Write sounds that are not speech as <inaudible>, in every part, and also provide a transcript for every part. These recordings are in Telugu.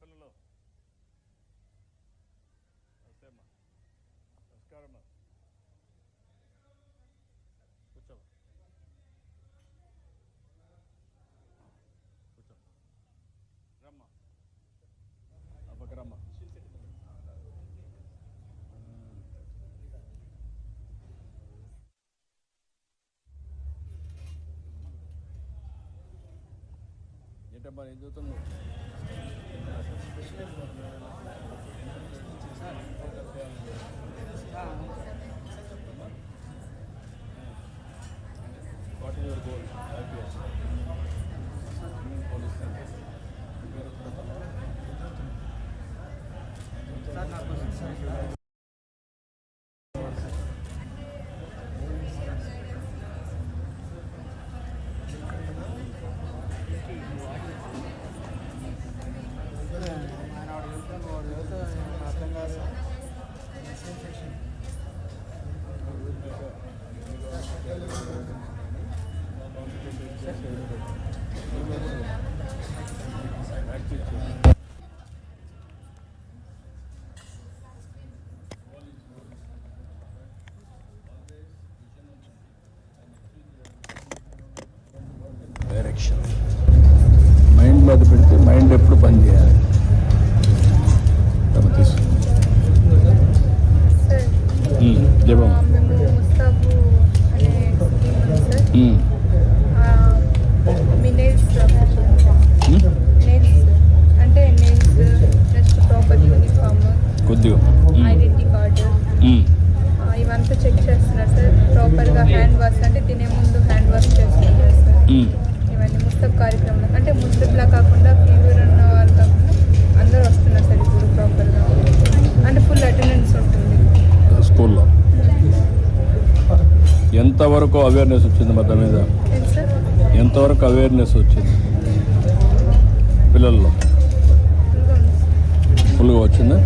పిల్లలు. నమస్తే అమ్మా. నమస్కారం అమ్మా. కూర్చో కూర్చో రమ్మా. అబ్బకి రమ్మా ఏంటమ్మా ఏం చదువుతున్నావు? What is your goal? IPS. Police. Direction nails అంటే నెయిల్స్ నెక్స్ట్ ప్రాపర్ యూనిఫామ్ కొద్దిగా. ఐడెంటిటీ కార్డు ఇవంతా చెక్ చేస్తున్నారు సార్. ప్రాపర్గా హ్యాండ్ వాష్ అంటే తినే ముందు హ్యాండ్ వాష్ చేస్తున్నారు సార్. ఇవన్నీ ముస్తబ్ కార్యక్రమం అంటే ముస్తబ్లా కాకుండా ఫీవర్ ఉన్న వాళ్ళు కాకుండా అందరూ వస్తున్నారు సార్ ఇప్పుడు ప్రాపర్గా అంటే ఫుల్ అటెండెన్స్ ఉంటుంది. స్కూల్లో. ఎంతవరకు అవేర్నెస్ వచ్చింది మా మీద? ఎంతవరకు అవేర్నెస్ వచ్చింది? పిల్లల్లో. ఫుల్గా వచ్చిందా?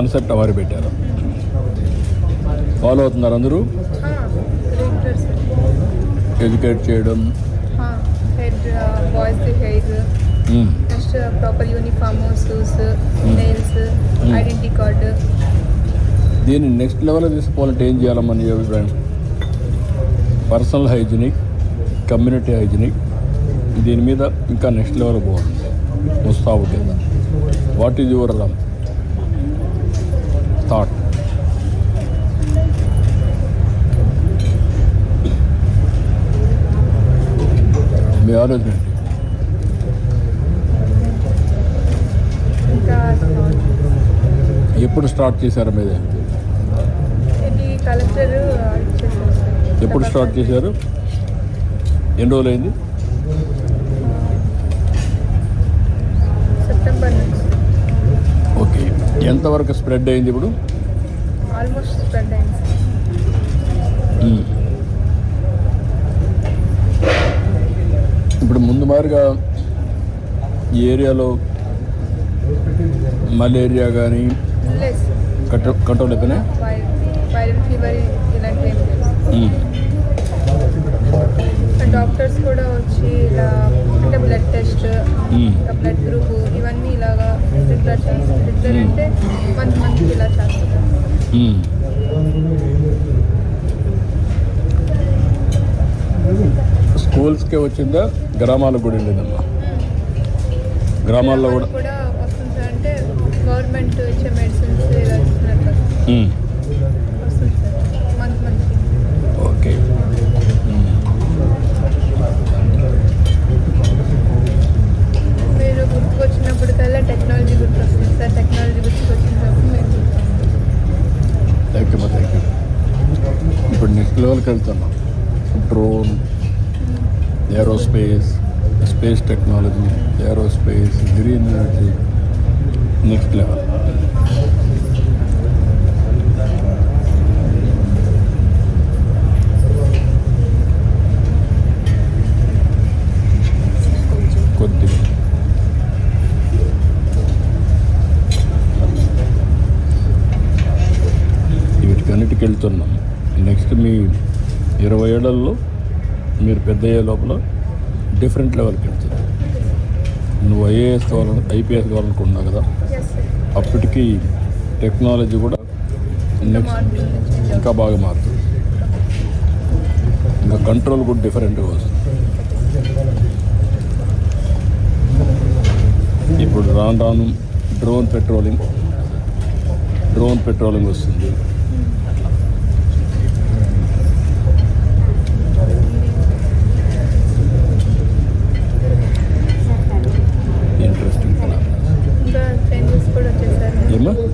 కాన్సెప్ట్ అవర్ పెట్టారు. ఫాలో అవుతున్నారు అందరూ? ఎడ్యుకేట్ చేయడం. Head boys hair hmm. Next proper uniform shoes nails identity card. దీన్ని నెక్స్ట్ లెవెల్ తీసుకోవాలంటే ఏం చేయాలమ్మా నీ అభిప్రాయం? పర్సనల్ హైజీనిక్ కమ్యూనిటీ హైజీనిక్ దీని మీద ఇంకా నెక్స్ట్ లెవెల్ పోవాలి. ముస్తాబు కింద. వాట్ ఈజ్ యువర్ థాట్ మీ ఆలోచన ఎప్పుడు స్టార్ట్ చేశారు మీద? ఎప్పుడు స్టార్ట్ చేశారు? ఎన్ని రోజులు అయింది సెప్టెంబర్ నుంచి. ఓకే. ఎంతవరకు స్ప్రెడ్ అయింది ఇప్పుడు? ఆల్మోస్ట్ స్ప్రెడ్ అయింది. మాదిరిగా ఈ ఏరియాలో మలేరియా కానీ కంట్రో కంట్రోల్ అయిపోయినాయి. డాక్టర్స్ కూడా వచ్చి ఇలా అంటే బ్లడ్ టెస్ట్ బ్లడ్ గ్రూప్ ఇవన్నీ ఇలాగా రెగ్యులర్ చేస్తారు. రెగ్యులర్ అంటే మంత్ మంత్ ఇలా చేస్తారు మ్మ్. స్కూల్స్కే వచ్చిందా? గ్రామాలకు కూడా వెళ్ళిందమ్మా గ్రామాల్లో కూడా ఓకే. మీరు గుర్తుకొచ్చినప్పటికల్లా టెక్నాలజీ గుర్తొస్తుంది సార్. టెక్నాలజీ గుర్తుకొచ్చినప్పుడు మేము థ్యాంక్ యూ థ్యాంక్ యూ ఇప్పుడు నెక్స్ట్ లెవెల్కి వెళ్తున్నాం space space technology aerospace green energy next level వెళ్తున్నాం. నెక్స్ట్ మీ ఇరవై ఏళ్ళల్లో మీరు పెద్ద అయ్యే లోపల డిఫరెంట్ లెవెల్కి వెళ్తుంది నువ్వు ఐఏఎస్ కావాలని ఐపీఎస్ కావాలనుకుంటున్నావు కదా అప్పటికి టెక్నాలజీ కూడా నెక్స్ట్ ఇంకా బాగా మారుతుంది. ఇంకా కంట్రోల్ కూడా డిఫరెంట్గా వస్తుంది. ఇప్పుడు రాను రాను డ్రోన్ పెట్రోలింగ్ డ్రోన్ పెట్రోలింగ్ వస్తుంది ఇంట్రెస్టింగ్ ఇంకా చేంజెస్ కూడా ముందు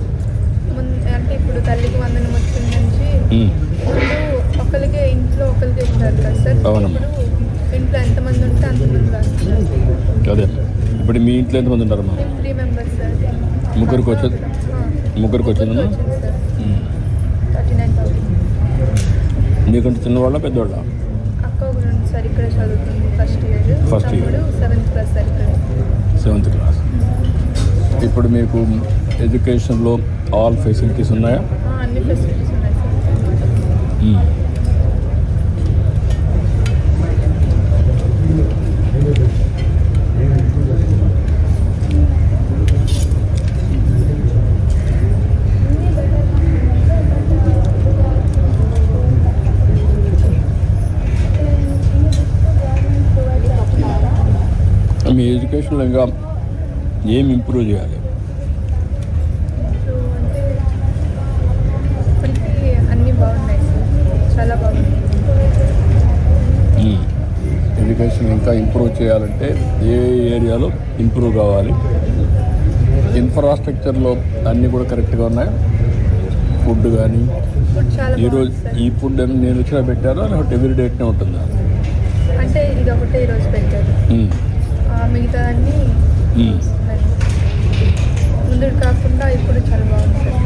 అంటే ఇప్పుడు తల్లికి వందనం వచ్చిన నుంచి ఒకరికే ఇంట్లో ఒకరికే ఇస్తారు కదా సార్. అవునమ్మా. ఇంట్లో ఎంతమంది ఉంటే అంతమంది రాస్తారు అదే. ఇప్పుడు మీ ఇంట్లో ఎంతమంది ఉంటారమ్మా? మేము త్రీ మెంబర్స్ సార్. ముగ్గురికి వచ్చేది? ముగ్గురికి వచ్చిందమ్మా నీకంటే చిన్నవాళ్ళ పెద్దవాళ్ళ? అక్క సార్ ఇక్కడ చదువుతుంది ఫస్ట్ ఇయర్ year. తమ్ముడు సెవెంత్ క్లాస్ సార్ ఇక్కడ. సెవెంత్ క్లాస్ ఇప్పుడు మీకు ఎడ్యుకేషన్లో ఆల్ ఫెసిలిటీస్ ఉన్నాయా ఆ, అన్ని ఫెసిలిటీస్ ఉన్నాయి సార్ ఉమ్. మీ ఎడ్యుకేషన్లో ఇంకా ఏం ఇంప్రూవ్ చేయాలి సో అంటే ఇప్పటికీ అన్నీ బాగున్నాయి సార్ చాలా బాగున్నాయి మ్మ్. ఎడ్యుకేషన్ ఇంకా ఇంప్రూవ్ చేయాలంటే ఏ ఏరియాలో ఇంప్రూవ్ కావాలి. ఇన్ఫ్రాస్ట్రక్చర్లో అన్నీ కూడా కరెక్ట్గా ఉన్నాయి. ఫుడ్ కానీ ఈరోజు ఈ ఫుడ్ ఏమైనా నేను వచ్చినా పెట్టారా లేకపోతే ఎవ్రీ డేట్నే ఉంటుందా? అంటే ఇది ఒకటే ఈరోజు పెట్టారు. మ్మ్. ఆ, మిగతా అన్నీ మ్మ్. మరి ముందు కాకుండా ఇప్పుడు చాలా బాగుంది సార్.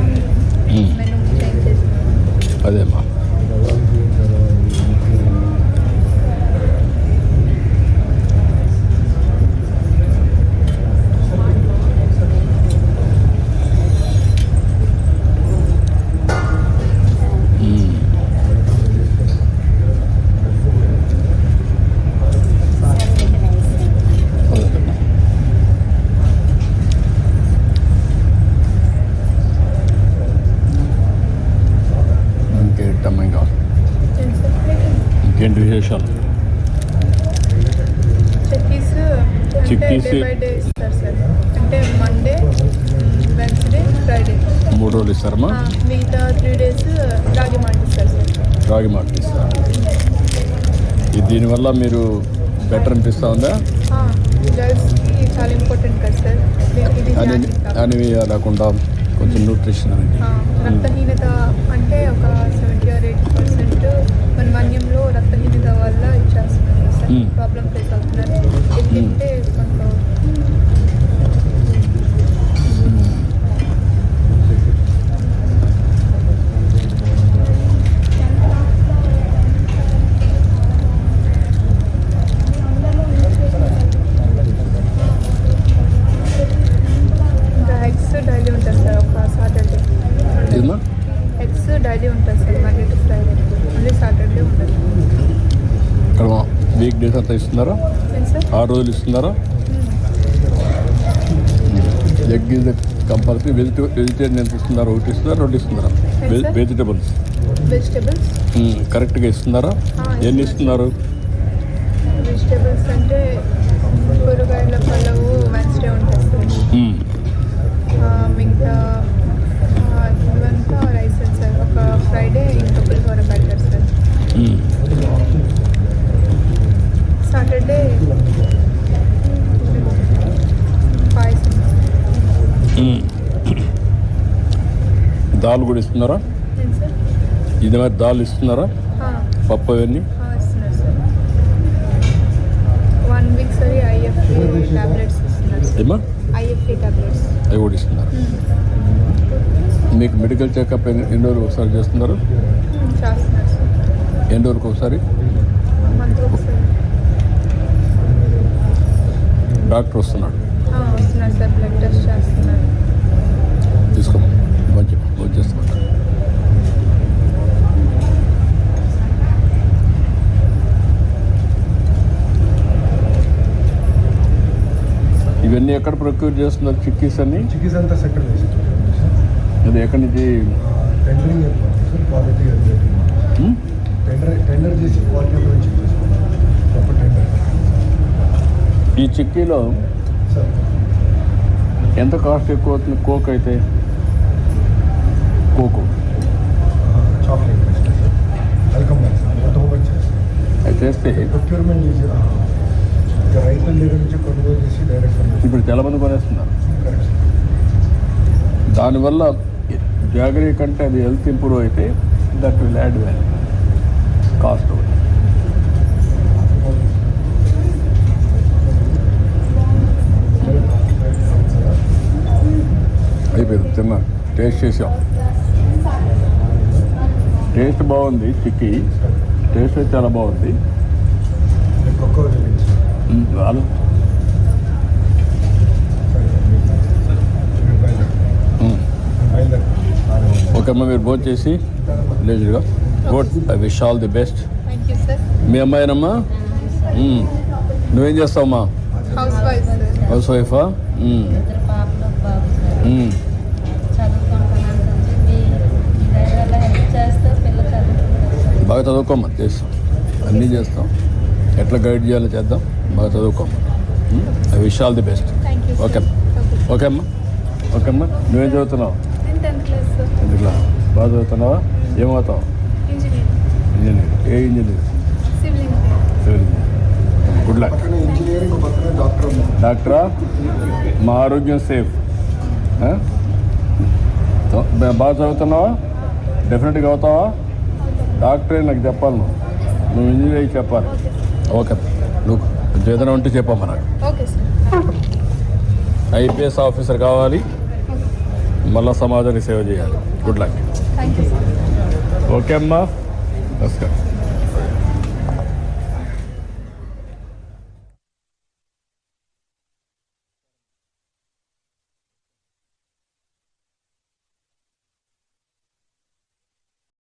ఇంకేంటమ్మా ఇంకా ఇంకేంటి విశేషాలు? చెక్కీస్ అంటే మండే వెన్స్డే ఫ్రైడే. మూడు రోజులు ఇస్తారమ్మా మిగతా త్రీ డేస్ రాగి మాట ఇస్తారు సార్. రాగి మాట ఇస్తారు? ఇది దీనివల్ల మీరు బెటర్ అనిపిస్తూ ఉందా? గర్ల్స్కి చాలా ఇంపార్టెంట్ కదా సార్. ఇది అని లేకుండా కొంచెం న్యూట్రిషన్ అనేది. ఆ, రక్తహీనత అంటే ఒక సెవెంటీ ఆర్ ఎయిటీ పర్సెంట్ మన మన్యంలో రక్తహీనత వల్ల. ప్రాబ్లమ్ ఫేస్ అవుతున్నారు ఇది తింటే కొంత ఇంకా ఎగ్స్ డైలీ ఉంటుంది సార్ ఒక సాటర్డే ఏమా ఎగ్స్ డైలీ ఉంటుంది సార్ మండే టు ఫ్రైడే మళ్ళీ సాటర్డే ఉంటుంది ఇక్కడ వీక్ డేస్ అంతా ఇస్తున్నారా? ఆరు రోజులు ఇస్తున్నారా? Egg is compulsory vege vegetarian ఎంత ఇస్తున్నారు ఒకటి ఇస్తున్నారా రెండు ఇస్తున్నారా. వెజిటబుల్స్. కరెక్ట్గా ఇస్తున్నారా? ఎన్ని. ఇస్తున్నారు. వెజిటేబుల్స్ అంటే కూరగాయల పళ్ళవు వెన్స్డే ఉంటుంది. మిగతా ఇవంతా రైస్ సార్. ఒక ఫ్రైడే పెడతారు సార్. సాటర్డే మ్మ్. <coughs> దాల్ కూడా ఇస్తున్నారా? ఇది మరి దాల్ ఇస్తున్నారా? పప్పు అవన్నీ? వన్ వీక్ సరి. ఐఎఫ్ఏ టాబ్లెట్స్ ఇస్తున్నారు సార్. ఏమా? ఐఎఫ్ఏ టాబ్లెట్స్ అవి కూడా ఇస్తున్నారు? మీకు మెడికల్ చెకప్ ఎన్ని రోజులు ఒకసారి చేస్తున్నారు? సార్. ఎన్ని రోజులకు ఒకసారి. డాక్టర్ వస్తున్నాడు. తీసుకోమా భోజనం ఇవన్నీ ఎక్కడ ప్రొక్యూర్ చేస్తున్నారు చిక్కీస్ అన్ని? చిక్కీస్ అంతా సెకండ్ అది ఎక్కడి నుంచి? టెండరింగ్ క్వాలిటీ టెండర్ టెండర్ చేసి క్వాలిటీ ఈ చిక్కీలో ఎంత కాస్ట్ ఎక్కువ అవుతుంది? కోక్ అయితే? కోకో. చేస్తే ఇప్పుడు చాలా మంది కొనేస్తున్నారు. దానివల్ల జాగరీ కంటే అది హెల్త్ ఇంప్రూవ్ అయితే that will add value cost అయిపోయింది తిన్నా. టేస్ట్ చేసాం. టేస్ట్ బాగుంది చిక్కీ. టేస్ట్ అయితే చాలా బాగుంది. చాలు. ఓకే అమ్మ మీరు భోజనం చేసి లేజుగా good I wish all the best మీ అమ్మాయినమ్మా మ్మ్. నువ్వేం చేస్తావమ్మా? హౌస్ వైఫ్ బాగా చదువుకోమ్మా చేస్తాం. అన్నీ చేస్తాం. ఎట్లా గైడ్ చేయాలో చేద్దాం. బాగా చదువుకోమ్మా. I wish all the best. Okay okay అమ్మా. ఓకే అమ్మా. నువ్వేం చదువుతున్నావు? నేను టెన్త్ క్లాస్. బాగా చదువుతున్నావా? ఏమవుతావు? ఇంజనీర్. ఇంజనీర్. ఏ engineer? Civil engineer. Good luck. Doctor? మా ఆరోగ్యం సేఫ్. బాగా చదువుతున్నావా? డెఫినెట్గా అవుతావా? డాక్టరే నాకు చెప్పాలి నువ్వు. నువ్వు ఇంజనీర్ అయ్యి చెప్పాలి. ఓకే. నువ్వు ఏదైనా ఉంటే చెప్పమ్మా నాకు. Okay sir. ఐపీఎస్ ఆఫీసర్ కావాలి. మళ్ళా సమాజానికి సేవ చేయాలి. Good luck thank you sir. Okay అమ్మా. నమస్కారం.